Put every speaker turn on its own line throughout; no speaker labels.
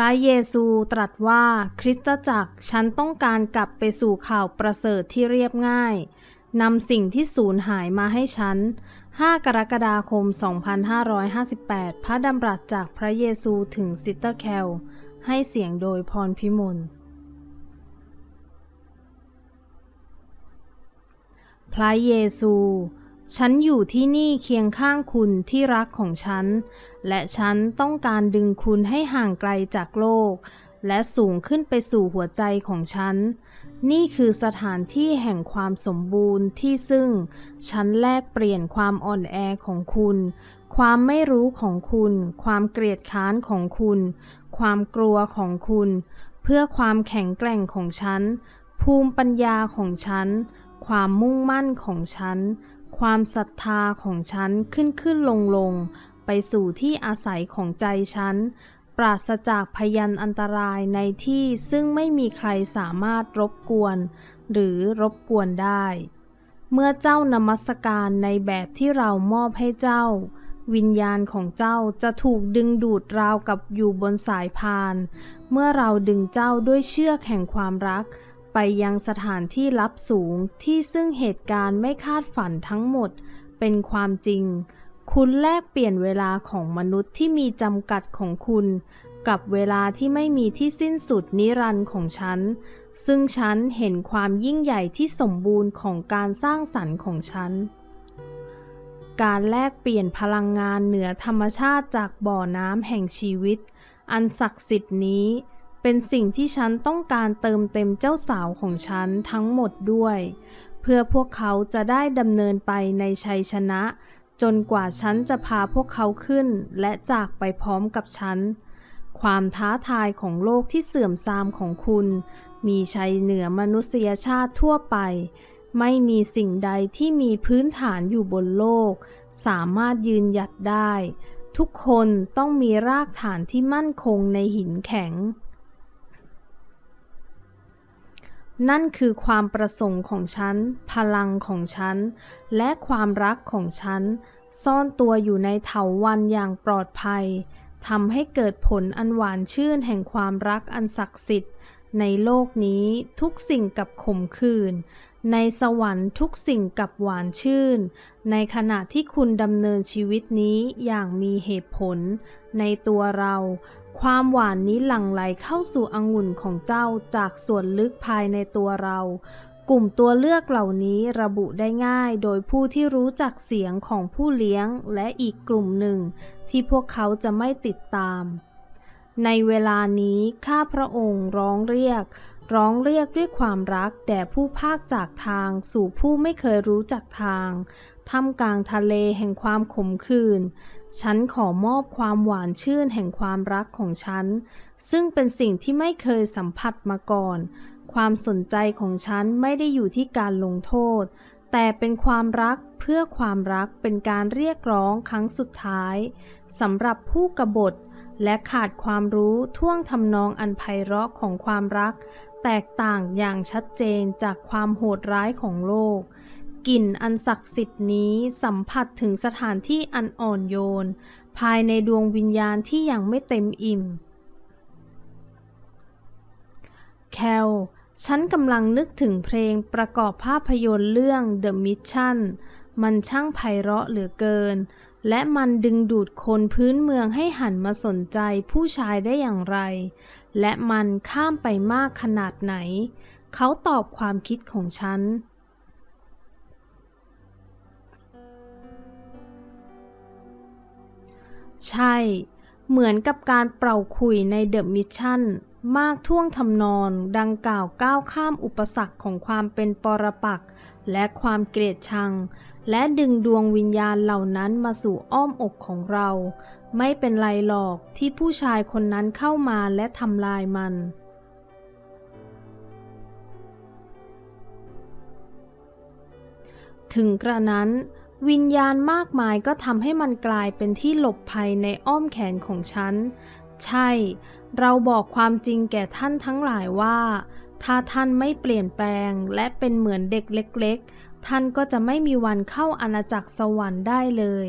ระเยซูตรัสว่าคริสตจักรฉันต้องการกลับไปสู่ข่าวประเสริฐที่เรียบง่ายนำสิ่งที่สูญหายมาให้ฉัน 5 กรกฎาคม 2558 พระดำรัสจากพระเยซูถึงซิสเตอร์แคล ให้เสียงโดยพรพิมล พระเยซู ฉันอยู่ที่นี่เคียงข้างคุณที่รักของฉัน และฉันต้องการดึงคุณให้ห่างไกลจากโลก และสูงขึ้นไปสู่หัวใจของฉัน นี่คือสถานที่แห่งความสมบูรณ์ที่ซึ่ง ฉันแลกเปลี่ยนความอ่อนแอของคุณ ความไม่รู้ของคุณ ความเกลียดค้านของคุณ ความกลัวของคุณ เพื่อความแข็งแกร่งของฉัน ภูมิปัญญาของฉัน ความมุ่งมั่นของฉัน ความศรัทธาของฉันขึ้นขึ้นลงลงไปสู่ที่อาศัยของใจฉัน ปราศจากพยันอันตรายในที่ซึ่งไม่มีใครสามารถรบกวน หรือรบกวนได้ เมื่อเจ้านมัสการในแบบที่เรามอบให้เจ้า วิญญาณของเจ้าจะถูกดึงดูดราวกับอยู่บนสายพาน เมื่อเราดึงเจ้าด้วยเชือกแห่งความรัก ไปยังสถานที่ลับสูงที่ซึ่งเหตุการณ์ไม่คาดฝันทั้งหมด เป็นความจริง คุณแลกเปลี่ยนเวลาของมนุษย์ที่มีจำกัดของคุณ กับเวลาที่ไม่มีที่สิ้นสุดนิรันดร์ของฉัน ซึ่งฉันเห็นความยิ่งใหญ่ที่สมบูรณ์ของการสร้างสรรค์ของฉันการแลกเปลี่ยนพลังงานเหนือธรรมชาติจากบ่อน้ำแห่งชีวิต อันศักดิ์สิทธิ์นี้ เป็นสิ่งที่ฉันต้องการเติมเต็มเจ้าสาวของฉันทั้งหมดด้วย เพื่อพวกเขาจะได้ดำเนินไปในชัยชนะ จนกว่าฉันจะพาพวกเขาขึ้น และจากไปพร้อมกับฉัน ความท้าทายของโลกที่เสื่อมทรามของคุณ มีชัยเหนือมนุษยชาติทั่วไป ไม่มีสิ่งใดที่มีพื้นฐานอยู่บนโลก สามารถยืนหยัดได้ ทุกคนต้องมีรากฐานที่มั่นคงในหินแข็ง นั่นคือความประสงค์ของฉัน พลังของฉัน และความรักของฉัน ซ่อนตัวอยู่ในเถาวันอย่างปลอดภัยทำให้เกิดผลอันหวานชื่นแห่งความรักอันศักดิ์สิทธิ์ ในโลกนี้ทุกสิ่งกับขมขื่น ในสวรรค์ทุกสิ่งกับหวานชื่น ในขณะที่คุณดำเนินชีวิตนี้อย่างมีเหตุผล ในตัวเรา ความหวานนี้หลั่งไหลเข้าสู่องุ่นของเจ้าจากส่วนลึกภายในตัวเรา กลุ่มตัวเลือกเหล่านี้ระบุได้ง่ายโดยผู้ที่รู้จักเสียงของผู้เลี้ยงและอีกกลุ่มหนึ่ง ที่พวกเขาจะไม่ติดตาม ในเวลานี้ข้าพระองค์ร้องเรียก ร้องเรียกด้วยความรักแด่ผู้ภาคจากทางสู่ผู้ไม่เคยรู้จักทางท่ามกลางทะเลแห่งความขมขื่นฉันขอมอบความหวานชื่นแห่งความรักของฉัน ซึ่งเป็นสิ่งที่ไม่เคยสัมผัสมาก่อน ความสนใจของฉันไม่ได้อยู่ที่การลงโทษ แต่เป็นความรักเพื่อความรักเป็นการเรียกร้องครั้งสุดท้ายสำหรับผู้กบฏและขาดความรู้ท่วงทำนองอันไพเราะของความรัก แตกต่างอย่างชัดเจนจากความโหดร้ายของโลก กลิ่นอันศักดิ์สิทธิ์นี้สัมผัสถึงสถานที่อันอ่อนโยน ภายในดวงวิญญาณที่ยังไม่เต็มอิ่ม แคลฉันกำลังนึกถึงเพลงประกอบภาพยนตร์เรื่อง The Mission มันช่างไพเราะเหลือเกิน และมันดึงดูดคนพื้นเมืองให้หันมาสนใจผู้ชายได้อย่างไร และมันข้ามไปมากขนาดไหน เขาตอบความคิดของฉัน ใช่ เหมือนกับการเป่าขุยในเดอะมิชชั่น มากท่วงทำนองดังกล่าวก้าวข้ามอุปสรรคของความเป็นปรปักษ์และความเกลียดชัง และดึงดวงวิญญาณเหล่านั้นมาสู่อ้อมอกของเรา ไม่เป็นไรหรอกที่ผู้ชายคนนั้นเข้ามาและทำลายมันถึงกระนั้น วิญญาณมากมายก็ทำให้มันกลายเป็นที่หลบภัยในอ้อมแขนของฉัน ใช่ เราบอกความจริงแก่ท่านทั้งหลายว่า ถ้าท่านไม่เปลี่ยนแปลงและเป็นเหมือนเด็กเล็ก ๆ ท่านก็จะไม่มีวันเข้าอาณาจักรสวรรค์ได้เลย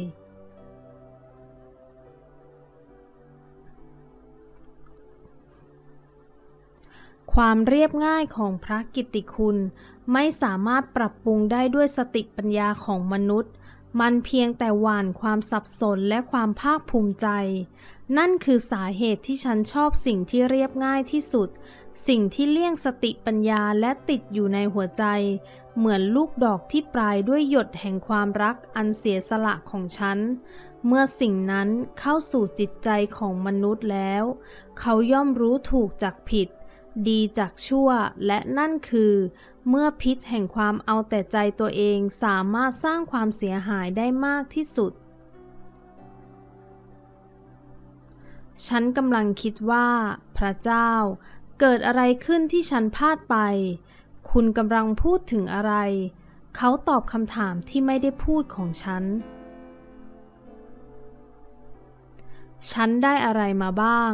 ความเรียบง่ายของพระกิตติคุณไม่สามารถปรับปรุงได้ด้วยสติปัญญาของมนุษย์ มันเพียงแต่หวานความสับสนและความภาคภูมิใจ นั่นคือสาเหตุที่ฉันชอบสิ่งที่เรียบง่ายที่สุด สิ่งที่เลี่ยงสติปัญญาและติดอยู่ในหัวใจ เหมือนลูกดอกที่ปลายด้วยหยดแห่งความรักอันเสียสละของฉัน เมื่อสิ่งนั้นเข้าสู่จิตใจของมนุษย์แล้ว เขาย่อมรู้ถูกจากผิด ดีจากชั่วและนั่นคือ เมื่อพิษแห่งความเอาแต่ใจตัวเองสามารถสร้างความเสียหายได้มากที่สุด ฉันกำลังคิดว่า พระเจ้า เกิดอะไรขึ้นที่ฉันพลาดไป คุณกำลังพูดถึงอะไร เขาตอบคำถามที่ไม่ได้พูดของฉัน ฉันได้อะไรมาบ้าง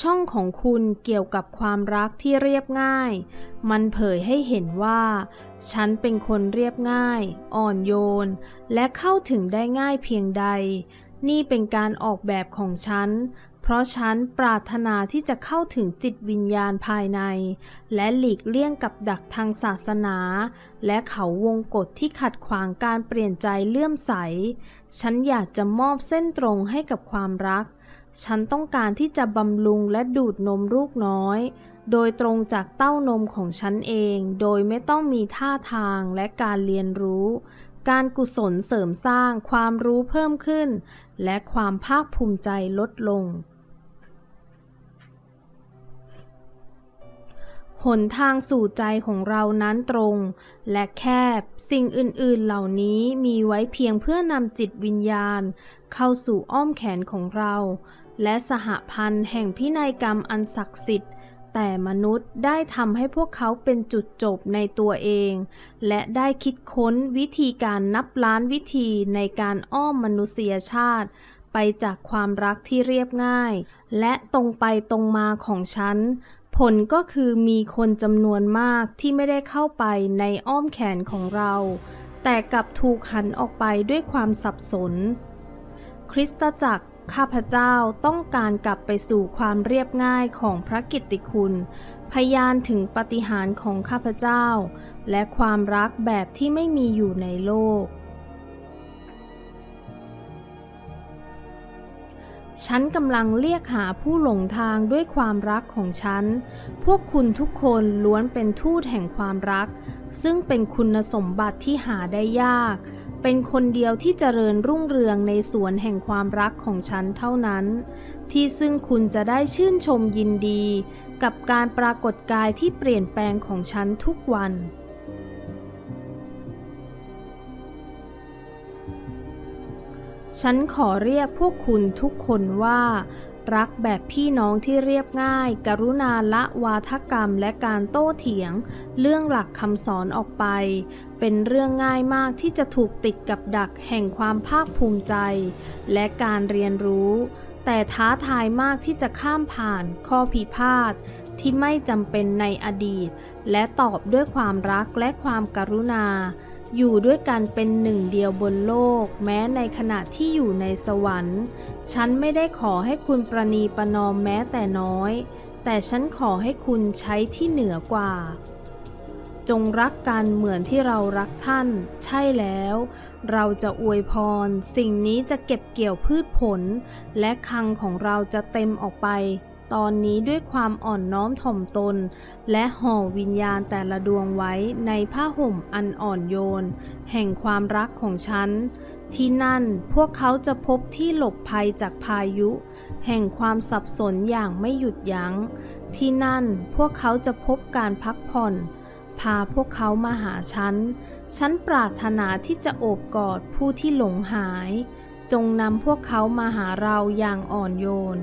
ช่องของคุณเกี่ยวกับความรักที่เรียบง่าย มันเผยให้เห็นว่า ฉันเป็นคนเรียบง่าย อ่อนโยน และเข้าถึงได้ง่ายเพียงใด นี่เป็นการออกแบบของฉัน เพราะฉันปรารถนาที่จะเข้าถึงจิตวิญญาณภายใน และหลีกเลี่ยงกับดักทางศาสนา และเขาวงกฎที่ขัดขวางการเปลี่ยนใจเลื่อมใส ฉันอยากจะมอบเส้นตรงให้กับความรัก ฉันต้องการที่จะบำรุงและดูดนมลูกน้อย โดยตรงจากเต้านมของฉันเอง โดยไม่ต้องมีท่าทางและการเรียนรู้ การกุศลเสริมสร้างความรู้เพิ่มขึ้น และความภาคภูมิใจลดลง หนทางสู่ใจของเรานั้นตรง และแคบ สิ่งอื่นๆเหล่านี้มีไว้เพียงเพื่อนำจิตวิญญาณ เข้าสู่อ้อมแขนของเรา และสหพันธ์แห่งพินัยกรรมอันศักดิ์สิทธิ์ แต่มนุษย์ได้ทำให้พวกเขาเป็นจุดจบในตัวเอง และได้คิดค้นวิธีการนับล้านวิธีในการอ้อมมนุษยชาติ ไปจากความรักที่เรียบง่าย และตรงไปตรงมาของฉันผลก็คือมีคนจำนวนมากที่ไม่ได้เข้าไปในอ้อมแขนของเรา แต่กลับถูกหันออกไปด้วยความสับสน คริสตจักร ข้าพเจ้าต้องการกลับไปสู่ความเรียบง่ายของพระกิตติคุณ พยานถึงปฏิหารของข้าพเจ้า และความรักแบบที่ไม่มีอยู่ในโลก ฉันกำลังเรียกหาผู้หลงทางด้วยความรักของฉัน พวกคุณทุกคนล้วนเป็นทูตแห่งความรัก ซึ่งเป็นคุณสมบัติที่หาได้ยาก เป็นคนเดียวที่เจริญรุ่งเรืองในสวนแห่งความรักของฉันเท่านั้น ที่ซึ่งคุณจะได้ชื่นชมยินดี กับการปรากฏกายที่เปลี่ยนแปลงของฉันทุกวันฉันขอเรียกพวกคุณทุกคนว่า รักแบบพี่น้องที่เรียบง่าย กรุณาละวาทกรรมและการโต้เถียง เรื่องหลักคำสอนออกไป เป็นเรื่องง่ายมากที่จะถูกติดกับดักแห่งความภาคภูมิใจ และการเรียนรู้ แต่ท้าทายมากที่จะข้ามผ่านข้อพิพาทที่ไม่จำเป็นในอดีต และตอบด้วยความรักและความกรุณา อยู่ด้วยกันเป็นหนึ่งเดียวบนโลก แม้ในขณะที่อยู่ในสวรรค์ ฉันไม่ได้ขอให้คุณประนีประนอมแม้แต่น้อย แต่ฉันขอให้คุณใช้ที่เหนือกว่า จงรักกันเหมือนที่เรารักท่าน ใช่แล้ว เราจะอวยพร สิ่งนี้จะเก็บเกี่ยวพืชผล และคังของเราจะเต็มออกไป ตอนนี้ด้วยความอ่อนน้อมถ่อมตน และห่อวิญญาณแต่ละดวงไว้ในผ้าห่มอันอ่อนโยน แห่งความรักของฉัน ที่นั่นพวกเขาจะพบที่หลบภัยจากพายุ แห่งความสับสนอย่างไม่หยุดยัง้ง ที่นั่นพวกเขาจะพบการพักผ่อน พาพวกเขามาหาฉัน ฉันปรารถนาที่จะโอบกอดผู้ที่หลงหาย จงนำพวกเขามาหาเราอย่างอ่อนโยน